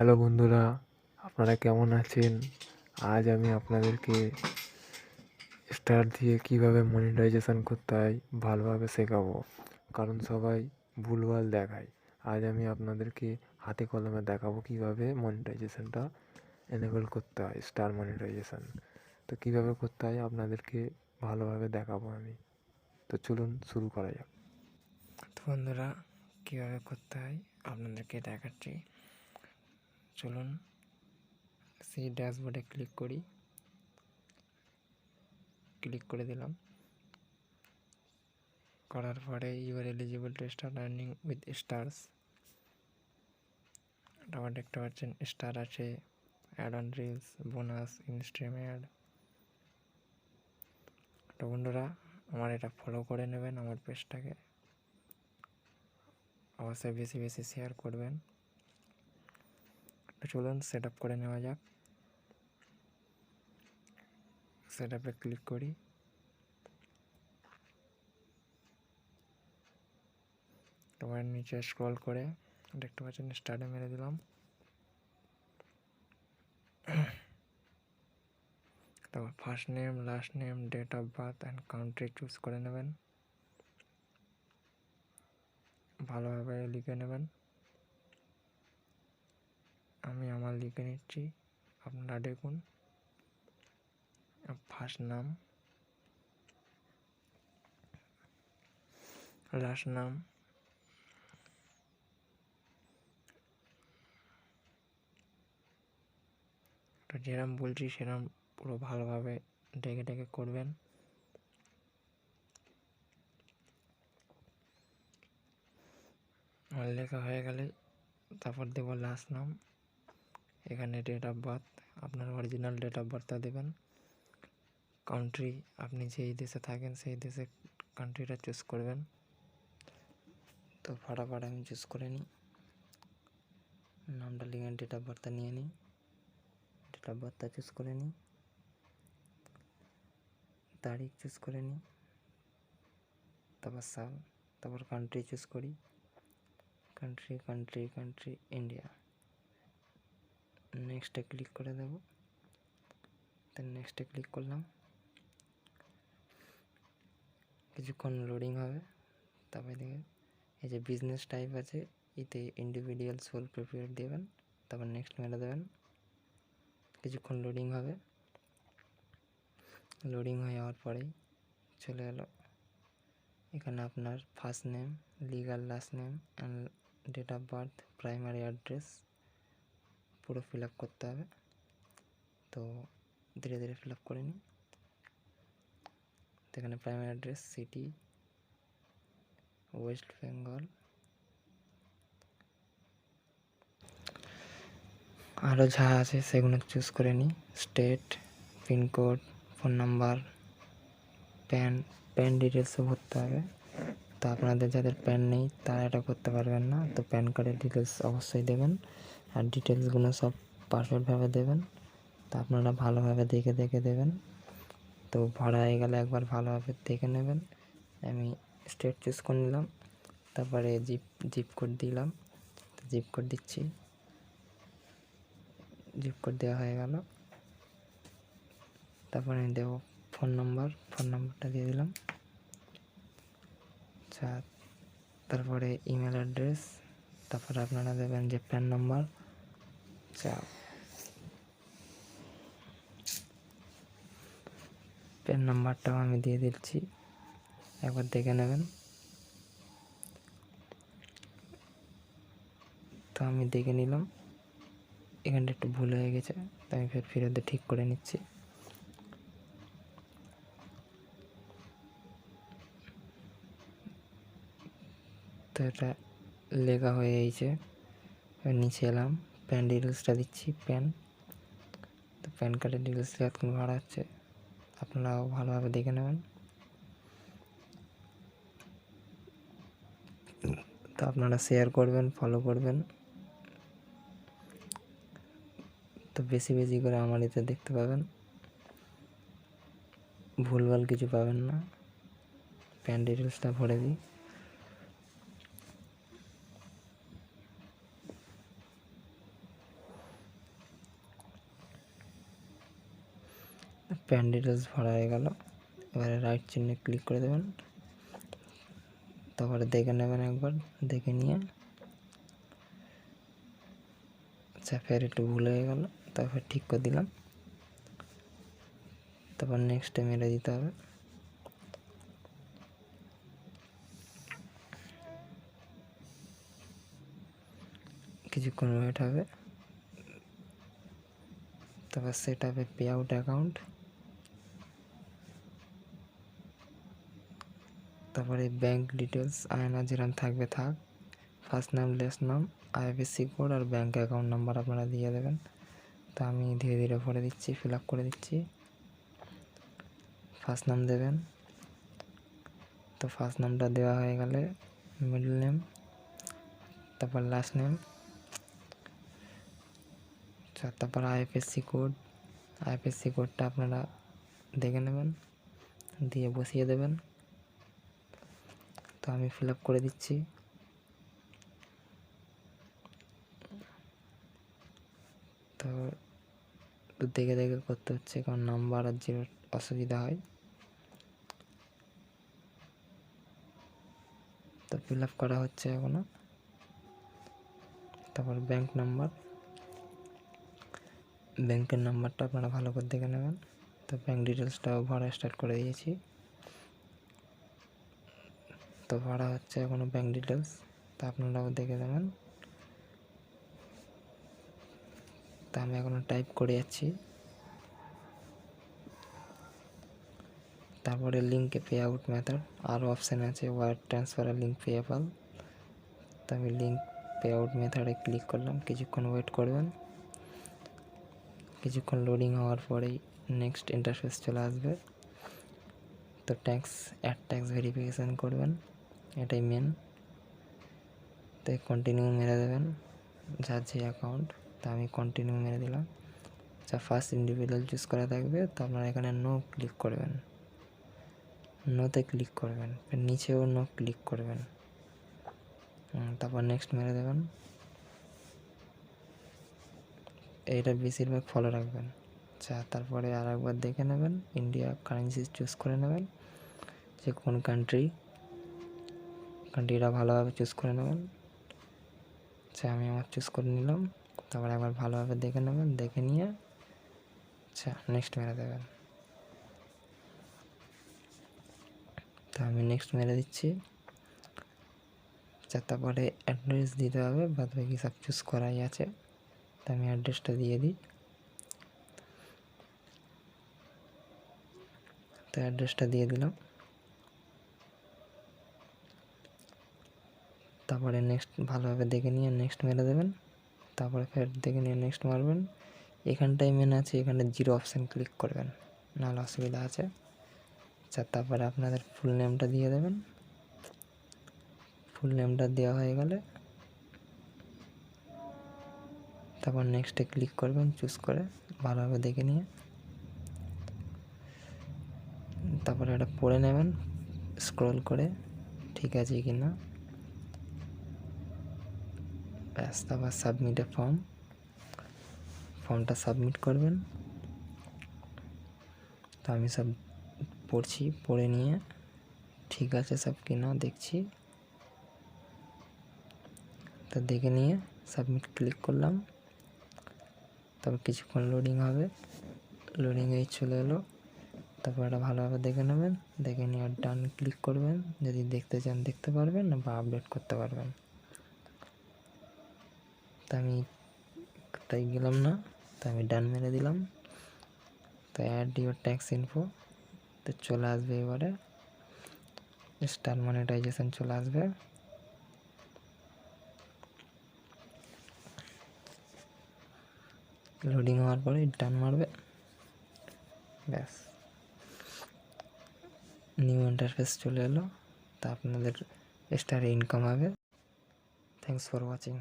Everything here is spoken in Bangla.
হ্যালো বন্ধুরা, আপনারা কেমন আছেন? আজ আমি আপনাদেরকে স্টার দিয়ে কীভাবে মনিটাইজেশন করতে হয় ভালোভাবে শেখাবো। কারণ সবাই ভুলভাল দেখায়। আজ আমি আপনাদেরকে হাতে কলমে দেখাবো কীভাবে মনিটাইজেশনটা এনেবল করতে হয় স্টার মনিটাইজেশন তো কীভাবে করতে হয় আপনাদেরকে ভালোভাবে দেখাবো আমি। তো চলুন শুরু করা যাক। তো বন্ধুরা, কীভাবে করতে হয় আপনাদেরকে দেখাচ্ছি। চলুন সেই ড্যাশবোর্ডে ক্লিক করি। ক্লিক করে দিলাম। করার পরে you are eligible to start earning with stars. আবার দেখতে পাচ্ছেন স্টার আছে। Ad on reels, bonus, instream ad. তো বন্ধুরা, আমার এটা ফলো করে নেবেন আমার পেজটাকে। অবশ্যই বেশি বেশি শেয়ার করবেন। তো চলুন সেট করে নেওয়া যাক। সেট ক্লিক করি। তোমার নিচে স্ক্রল করে দেখতে পাচ্ছেন স্টার্টে মেরে দিলাম। তারপর first name last name date of birth and country choose করে নেবেন। ভালোভাবে লিখে নেবেন। আমি আমার লিখে নিচ্ছি। আপনারা দেখুন। ফার্স্ট নাম। লাস্ট নাম। তো যেরম বলছি, সেরম পুরো ভালোভাবে ডেকে ডেকে করবেন। আমার লেখা হয়ে গেলে তারপর দেব লাস্ট নাম। এখানে ডেট অফ বার্থ আপনার অরিজিনাল ডেট অফ বার্থটা দেবেন। কান্ট্রি আপনি যেই দেশে থাকেন, সেই দেশে কান্ট্রিটা চুজ করবেন। তো ফটাফট আমি চুজ করে নিই। নামটা লিখে ডেট অফ বার্থটা নিয়ে নিই। ডেট অফ বার্থটা চুজ করে নিই। তারিখ চুজ করে নিই। তারপর সাল, তারপর কান্ট্রি চুজ করি। কান্ট্রি কান্ট্রি কান্ট্রি ইন্ডিয়া নেক্সটে ক্লিক করে দেব। দেন নেক্সটে ক্লিক করলাম। কিছুক্ষণ লোডিং হবে। তারপরে দেখে এই যে বিজনেস টাইপ আছে, এতে ইন্ডিভিজুয়াল সোল প্রিপেয়ার দেবেন। তারপর নেক্সট মেরে দেবেন। কিছুক্ষণ লোডিং হবে। লোডিং হয়ে যাওয়ার পরেই চলে এলো। এখানে আপনার first name legal last name and date of birth primary address পুরো ফিল করতে হবে। তো ধীরে ধীরে ফিল আপ করে নিই। এখানে primary address, city, West Bengal. আরও যা আছে সেগুলো চুজ করে নিই। State pincode phone number, PAN PAN ডিটেলসও ভরতে হবে। তো আপনাদের যাদের প্যান নেই তারা এটা করতে পারবেন না। তো প্যান কার্ডের ডিটেলস অবশ্যই দেবেন। আর ডিটেলসগুলো সব পারফেক্টভাবে দেবেন। তো আপনারা ভালোভাবে দেখে দেখে দেবেন। তো ভরা হয়ে গেলে একবার ভালোভাবে দেখে নেবেন। আমি স্টেট চুজ করে নিলাম। তারপরে জিপ জিপ কোড দিলাম। তো জিপ কোড দিচ্ছি। জিপ কোড দেওয়া হয়ে গেল। তারপরে আমি দেবো ফোন নাম্বার ফোন নাম্বারটা দিয়ে দিলাম। আচ্ছা তারপরে ইমেল অ্যাড্রেস তারপরে আপনারা দেবেন যে প্যান নাম্বার। আচ্ছা প্যান নাম্বারটাও আমি দিয়ে দিচ্ছি। একবার দেখে নেবেন। তো আমি দেখে নিলাম। এখানটা একটু ভুল হয়ে গেছে, তো আমি ফের ফিরত ঠিক করে নিচ্ছি। তো এটা লেখা হয়ে গেছে নিচে এলাম। প্যান ডিটেলসটা দিচ্ছি প্যান তো প্যান কার্ডের ডিটেলসটা এখন ভাড়া হচ্ছে। আপনারাও ভালোভাবে দেখে নেবেন। তো আপনারা শেয়ার করবেন ফলো করবেন। তো বেশি বেশি করে আমার এতে দেখতে পাবেন। ভুলভাল কিছু পাবেন না। প্যান ডিটেলসটা ভরে দিই। প্যান ডিটেলস ভরা হয়ে গেল। এবারে রাইট চিহ্নে ক্লিক করে দেবেন। তারপরে দেখে নেবেন একবার, দেখে নিয়ে। আচ্ছা ফের একটু ভুল হয়ে গেল, তারপর ঠিক করে দিলাম। তারপর নেক্সটে মেরে দিতে হবে। কিছুক্ষণ ওয়েট হবে। তারপর সেট হবে পে আউট অ্যাকাউন্ট তারপরে ব্যাংক ডিটেলস আয়না যেরকম থাকবে থাক ফার্স্ট নাম লাস্ট নাম আইএফএসসি কোড আর ব্যাংক অ্যাকাউন্ট নাম্বার আপনারা দিয়ে দেবেন। তা আমি ধীরে ধীরে ভরে দিচ্ছি ফিল আপ করে দিচ্ছি। ফার্স্ট নাম দেবেন। তো ফার্স্ট নামটা দেওয়া হয়ে গেলে মিডল নেম তারপর লাস্ট নেম তারপর আইএফএসসি কোড আইএফএসসি কোডটা আপনারা দেখে নেবেন, দিয়ে বসিয়ে দেবেন। তো আমি ফিল করে দিচ্ছি। তো দেখে দেখে করতে হচ্ছে, কারণ নাম্বার আর জিরো অসুবিধা হয়। তো ফিল করা হচ্ছে এখনও। তারপর ব্যাংক নাম্বার ব্যাংকের নাম্বারটা আপনারা ভালো করে দেখে নেবেন। তো ব্যাংক ডিটেলসটাও ভরা স্টার্ট করে দিয়েছি। তো ভাড়া হচ্ছে এখনও ব্যাঙ্ক ডিটেলস তা আপনারাও দেখে নেবেন। তা আমি এখনও টাইপ করে যাচ্ছি। তারপরে লিঙ্কে পে আউট মেথড আরও অপশান আছে ওয়ার ট্রান্সফার আর লিঙ্ক পেয়েপাল তো আমি লিঙ্ক পে আউট মেথডে ক্লিক করলাম, কিছুক্ষণ ওয়েট করবেন। কিছুক্ষণ লোডিং হওয়ার পরেই নেক্সট ইন্টারফেস চলে আসবে। তো ট্যাক্স অ্যাড ট্যাক্স ভেরিফিকেশান করবেন। এটাই মেন তো কন্টিনিউ মেরে দেবেন, যার যে অ্যাকাউন্ট তা আমি কন্টিনিউ মেরে দিলাম। যা ফার্স্ট ইন্ডিভিজুয়াল চুজ করা থাকবে, তো আপনারা এখানে নো ক্লিক করবেন। নোতে ক্লিক করবেন নিচেও নো ক্লিক করবেন। তারপর নেক্সট মেরে দেবেন। এইটা বেশিরভাগ ফলো রাখবেন। আচ্ছা তারপরে আর একবার দেখে নেবেন ইন্ডিয়া কারেন্সি চুজ করে নেবেন, যে কোন কান্ট্রি কান্ট্রিটা ভালোভাবে চুজ করে নেবেন। আচ্ছা আমি আমার চুজ করে নিলাম। তারপর একবার ভালোভাবে দেখে নেবেন, দেখে নিয়ে আচ্ছা নেক্সট মেরে দেবেন। তা আমি নেক্সট মেরে দিচ্ছি। আচ্ছা তারপরে অ্যাড্রেস দিতে হবে বাদ বাকি সব চুজ করাই আছে। তা আমি অ্যাড্রেসটা দিয়ে দিই। তো অ্যাড্রেসটা দিয়ে দিলাম। তারপরে নেক্সট ভালোভাবে দেখে নিয়ে নেক্সট মেরে দেবেন। তারপরে ফের দেখে নিয়ে নেক্সট মারবেন। এখানটায় মেন আছে, এখানে জিরো অপশান ক্লিক করবেন। নাহলে অসুবিধা আছে। আচ্ছা তারপরে আপনাদের ফুল নেমটা দিয়ে দেবেন। ফুল নেমটা দেওয়া হয়ে গেলে তারপর নেক্সটে ক্লিক করবেন চুজ করে ভালোভাবে দেখে নিয়ে। তারপরে এটা পড়ে নেবেন স্ক্রল করে, ঠিক আছে কি না ব্যাস তারপর সাবমিটে ফর্ম ফর্মটা সাবমিট করবেন। তো আমি সব পড়ছি, পড়ে নিয়ে ঠিক আছে সব কি না দেখছি। তো দেখে নিয়ে সাবমিট ক্লিক করলাম। তারপর কিছুক্ষণ লোডিং হবে। লোডিং এই চলে এলো। তারপর এটা ভালোভাবে দেখে নেবেন। দেখে নিয়ে ডান ক্লিক করবেন। যদি দেখতে চান দেখতে পারবেন বা আপডেট করতে পারবেন। তা আমি তাই গেলাম না, তো আমি ডান মেরে দিলাম। তো অ্যাড ইউর ট্যাক্স ইনফো তো চলে আসবে এবারে। স্টার মনিটাইজেশন চলে আসবে। লোডিং হওয়ার পরে ডান মারবে। ব্যাস। নিউ ইন্টারফেস চলে এলো, তা আপনাদের স্টারে ইনকাম হবে। Thanks for watching